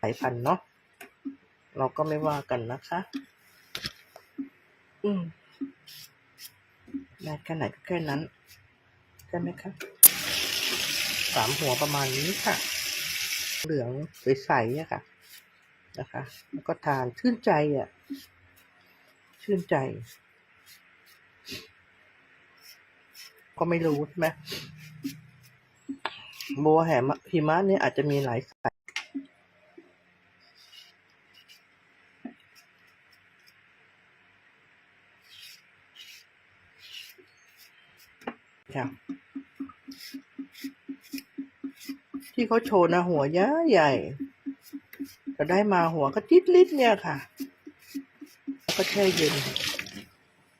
สายพันธุ์เนาะเราก็ไม่ว่ากันนะคะ อืมได้แค่ไหนก็แค่นั้นใช่ไหมคะสามหัวประมาณนี้ค่ะ เหลืองใสๆอะค่ะ นะคะ แล้วก็ทานชื่นใจอะชื่นใจ ก็ไม่รู้ใช่ไหมบัวแหมหิมะเนี่ยอาจจะมีหลายสายค่ะ ที่เขาโชว์นะหัวใหญ่ใหญ่ก็ได้มาหัวก็จิดลิดเนี่ยค่ะ แล้วก็แช่เย็น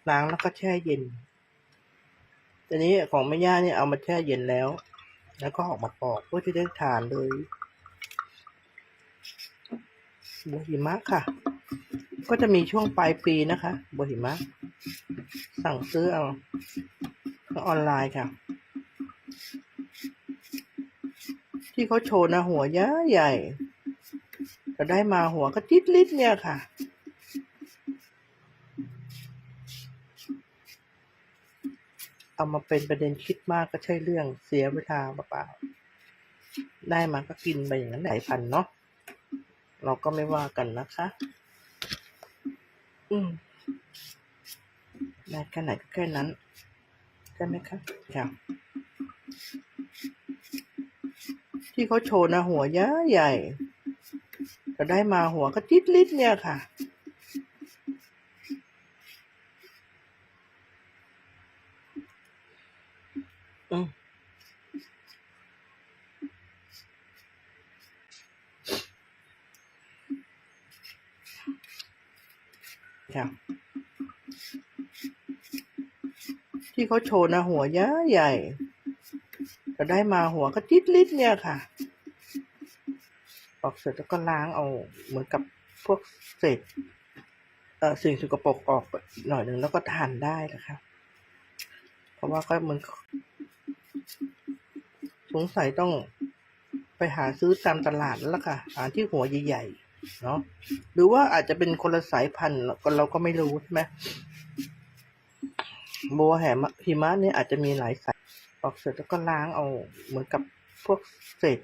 ล้างแล้วก็แช่เย็นทีนี้ของแม่ย่าเนี่ยเอามาแช่เย็นแล้ว แล้วก็ออกมาปอกเพื่อที่ได้ทานเลยบัวหิมะค่ะ ก็จะมีช่วงปลายปีนะคะบัวหิมะ สั่งซื้อเอาออนไลน์ค่ะ ที่เขาโชว์นะหัวใหญ่ใหญ่ก็ได้มาหัวก็จิดลิดเนี่ยค่ะ เอามาเป็นประเด็นคิดมากก็ใช่เรื่องเสียเวลาเปล่าๆได้มาก็กินไปอย่างนั้นหลายพันเนาะเราก็ไม่ว่ากันนะคะ อืมได้แค่ไหนก็แค่นั้นใช่ไหมคะค่ะ ที่เขาโชว์นะหัวใหญ่ใหญ่ก็ได้มาหัวก็จิดลิดเนี่ยค่ะ อืมค่ะที่เขาโชว์นะหัวใหญ่ใหญ่ก็ได้มาหัวก็จิดลิดเนี่ยค่ะ ออกเสร็จแล้วก็ล้างเอาเหมือนกับพวกเศษเอ่อสิ่งสกปรกออกหน่อยหนึ่งแล้วก็ทานได้นะคะเพราะว่าก็เหมันสงสัยต้องไปหาซื้อตามตลาดแล้วล่ะค่ะหาที่หัวใหญ่ๆเนาะหรือว่าอาจจะเป็นคนละสายพันธุ์ก็เราก็ไม่รู้ใช่ไหมบัวแหมหิมะเนี่ยอาจจะมีหลายสายออกเสร็จแล้วก็ล้างเอาเหมือนกับพวกเศษ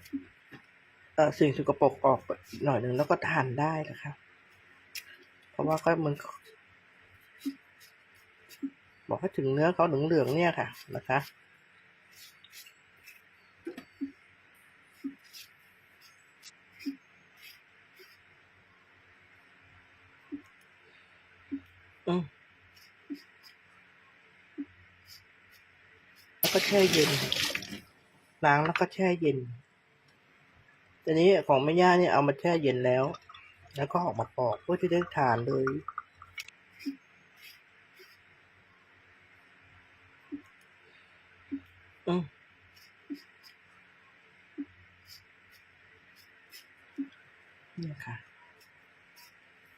สิ่งสกปรกออกหน่อยหนึ่งแล้วก็ทานได้นะคะเพราะว่าก็มันบอกให้ถึงเนื้อเขาเหลืองๆเนี่ยค่ะนะคะแล้วก็แช่เย็นล้างแล้วก็แช่เย็น ทีนี้ของแม่ย่าเนี่ยเอามาแช่เย็นแล้ว แล้วก็ออกมาปอกเพื่อที่ได้ทานเลยอืมเนี่ยค่ะ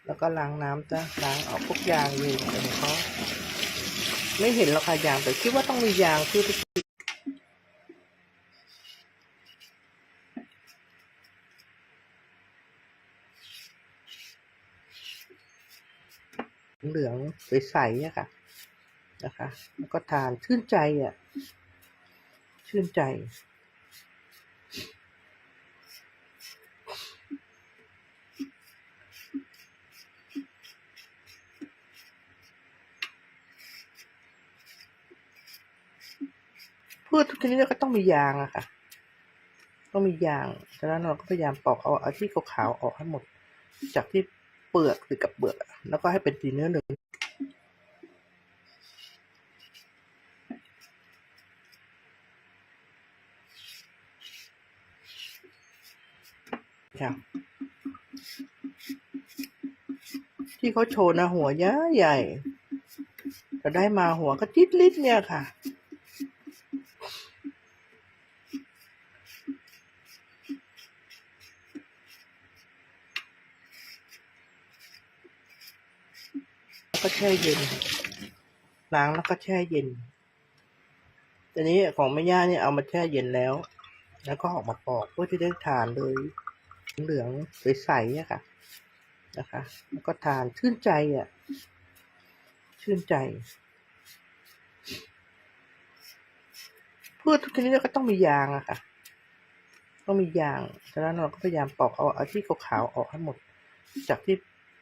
แล้วก็ล้างน้ำจ้ะล้างออกพวกยางอยู่แต่เขาไม่เห็นหรอกค่ะยางแต่คิดว่าต้องมียางคือ เหลืองใสๆอะค่ะ นะคะ แล้วก็ทานชื่นใจอะชื่นใจ พืชทุกชนิดก็ต้องมียางอะค่ะ ต้องมียางฉะนั้นเราก็พยายามปอกเอาเอาที่ขาวๆออกให้หมด จากที่ เปลือกหรือกับเปลือก แล้วก็ให้เป็นสีเนื้อหลืองค่ะที่เขาโชว์นะหัวใหญ่ใหญ่ก็ได้มาหัวก็จิดลิดเนี่ยค่ะ แล้วก็แช่เย็น ล้างแล้วก็แช่เย็นทีนี้ของแม่ย่าเนี่ยเอามาแช่เย็นแล้ว แล้วก็ออกมาปอกเพื่อที่ได้ทานเลยเหลืองใสๆอะค่ะ นะคะ แล้วก็ทานชื่นใจอะ ชื่นใจพืชทุกชนิดก็ต้องมียางอะค่ะ ต้องมียาง ฉะนั้นเราก็พยายามปอกเอาเอาที่ขาวๆออกให้หมด จากที่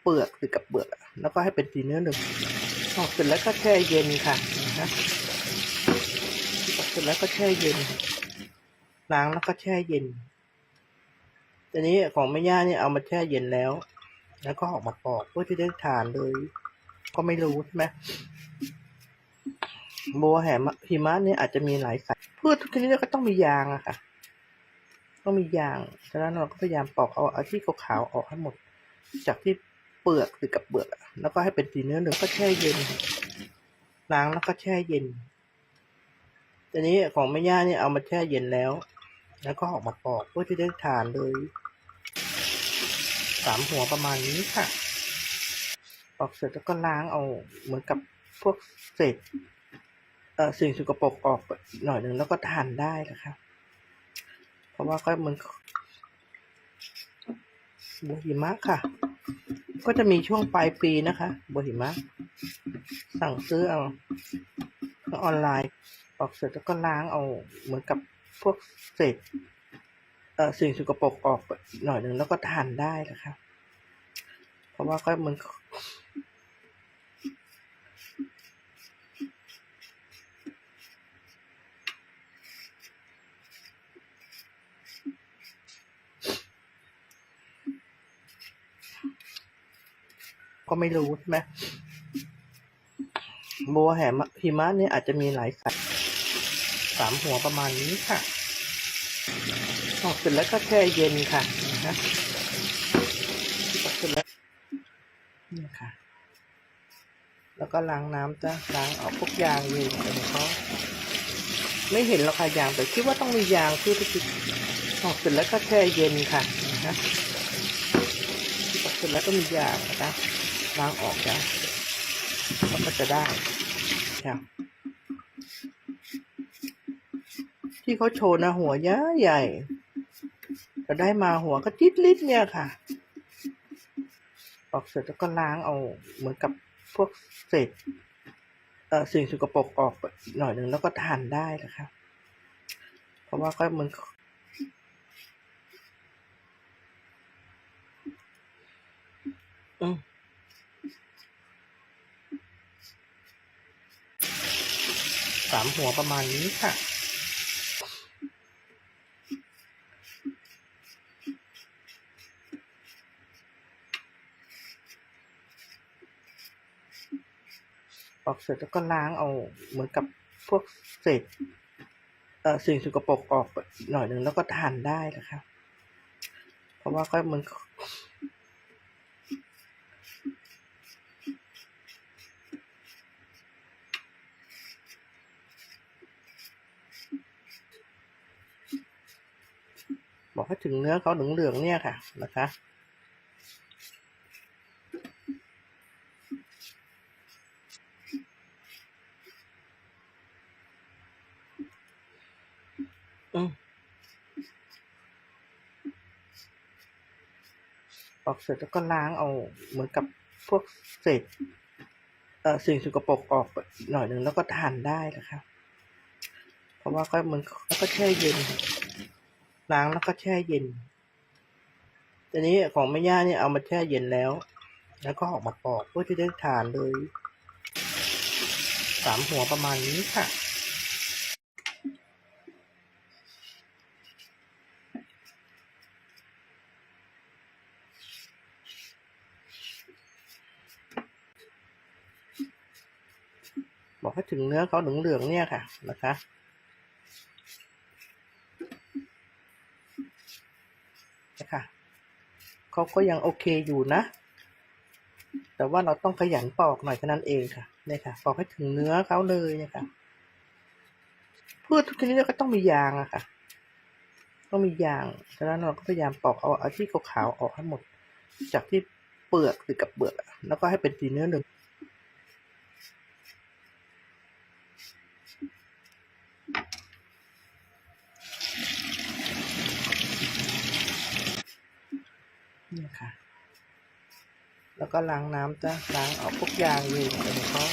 เปลือกหรือกับเปลือกแล้วก็ให้เป็นสีเนื้อหนึ่งออกเสร็จแล้วก็แช่เย็นค่ะนะออกเสร็จแล้วก็แช่เย็น ล้างแล้วก็แช่เย็นทีนี้ของแม่ย่าเนี่ยเอามาแช่เย็นแล้ว แล้วก็ออกมาปอกเพื่อที่ได้ทานเลย ก็ไม่รู้ใช่ไหมบัวแหมหิมะเนี่ยอาจจะมีหลายสายพืชทุกชนิดก็ต้องมียางอะค่ะ ต้องมียาง ฉะนั้นเราก็พยายามปอกเอาเอาที่ขาวๆออกให้หมด จากที่ เปลือกหรือกับเปลือกแล้วก็ให้เป็นสีเนื้อหนึ่งก็แช่เย็น ล้างแล้วก็แช่เย็นทีนี้ของแม่ย่าเนี่ยเอามาแช่เย็นแล้ว แล้วก็ออกมาปอกเพื่อที่ได้ทานเลยสามหัวประมาณนี้ค่ะ ปอกเสร็จแล้วก็ล้างเอาเหมือนกับพวกเศษเอ่อสิ่งสกปรกออกหน่อยหนึ่งแล้วก็ทานได้นะคะเพราะว่าก็มันบัวหิมะค่ะ ก็จะมีช่วงปลายปีนะคะบัวหิมะ สั่งซื้อเอาออนไลน์ ออกเสร็จแล้วก็ล้างเอาเหมือนกับพวกเศษเอ่อสิ่งสกปรกออกหน่อยหนึ่งแล้วก็ทานได้นะคะ เพราะว่าก็มัน ก็ไม่รู้ใช่ไหมบัวแหมหิมะเนี่ยอาจจะมีหลายสายสามหัวประมาณนี้ค่ะออกเสร็จแล้วก็แช่เย็นค่ะนะออกเสร็จแล้วนี่ค่ะ แล้วก็ล้างน้ำจ้ะล้างออกพวกยางอยู่ของเขาไม่เห็นหรอกค่ะยางแต่คิดว่าต้องมียางเพื่อที่ออกเสร็จแล้วก็แช่เย็นค่ะนะออกเสร็จแล้วก็มียางนะคะ ล้างออกแล้วก็จะได้ค่ะที่เขาโชว์นะหัวใหญ่ใหญ่จะได้มาหัวก็จิดลิดเนี่ยค่ะ ออกเสร็จแล้วก็ล้างเอาเหมือนกับพวกเศษเอ่อสิ่งสกปรกออกหน่อยหนึ่งแล้วก็ทานได้นะคะ เพราะว่าก็มันอืม สามหัวประมาณนี้ค่ะ ปอกเสร็จแล้วก็ล้างเอาเหมือนกับพวกเศษเอ่อสิ่งสกปรกออกหน่อยหนึ่งแล้วก็ทานได้นะคะ เพราะว่าก็มัน บอกให้ถึงเนื้อเขาเหลืองๆเนี่ยค่ะนะคะอืมปอกเสร็จแล้วก็ล้างเอาเหมือนกับพวกเศษเอ่อสิ่งสกปรกออกหน่อยหนึ่งแล้วก็ทานได้นะคะ เพราะว่าก็มันก็แช่เย็น ล้างแล้วก็แช่เย็นทีนี้ของแม่ย่าเนี่ยเอามาแช่เย็นแล้ว แล้วก็ออกมาปอกเพื่อที่ได้ทานเลยสามหัวประมาณนี้ค่ะบอกให้ถึงเนื้อเขาเหลืองๆเนี่ยค่ะนะคะ นะคะเขาก็ยังโอเคอยู่นะ แต่ว่าเราต้องขยันปอกหน่อยแค่นั้นเองค่ะเนี่ยค่ะ ปอกให้ถึงเนื้อเขาเลยเนี่ยค่ะพืชทุกชนิดก็ต้องมียางอะค่ะ ต้องมียางฉะนั้นเราก็พยายามปอกเอาเอาที่ขาวๆออกให้หมด จากที่เปลือกหรือกับเปลือก แล้วก็ให้เป็นสีเนื้อหนึ่ง นี่ค่ะ แล้วก็ล้างน้ำจ้ะล้างออกพวกยางอยู่ในเขา